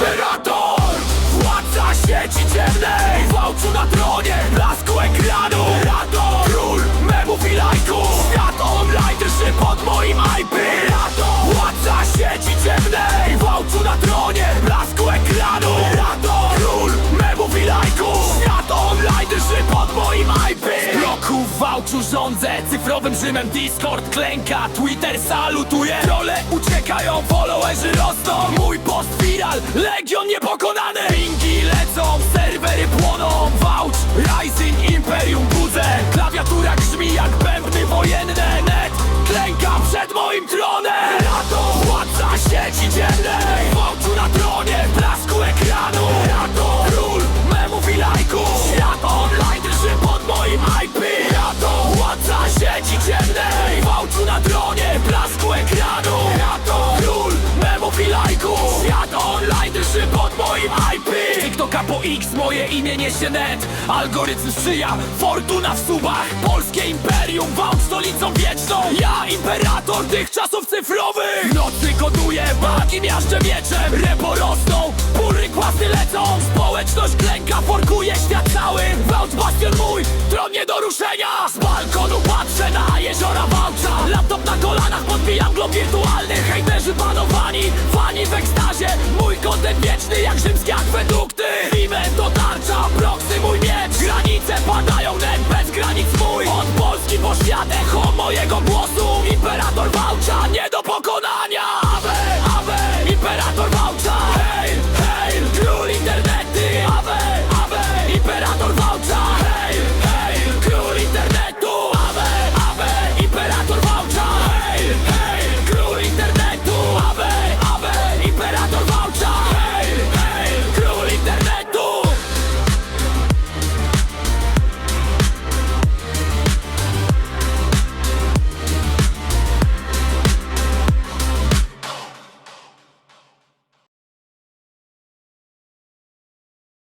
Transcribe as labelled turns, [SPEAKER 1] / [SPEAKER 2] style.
[SPEAKER 1] Imperator Władca sieci ciemnej Wałcu na tronie. Wałczu rządzę Cyfrowym Rzymem. Discord klęka Twitter salutuje. Trole uciekają, followerzy rosną. Mój post viral, legion niepokonany. Pingi lecą, blasku ekranu. Rato, król memów i lajków Świat online drży pod moim IP. TikToka po X, moje imię niesie net. Algorytm sprzyja, fortuna w subach. Polskie imperium, wałcz stolicą wieczną. Ja imperator tych czasów cyfrowych. Nocy koduję, bagi miażdżę mieczem. Repo rosną, bury kłasy lecą. Społeczność klęka, forkuje świat cały. Wałcz bastion mój, tron nie do ruszenia. Z glob wirtualny Hejterzy panowani, fani w ekstazie. Mój kontent wieczny jak rzymskie akwedukty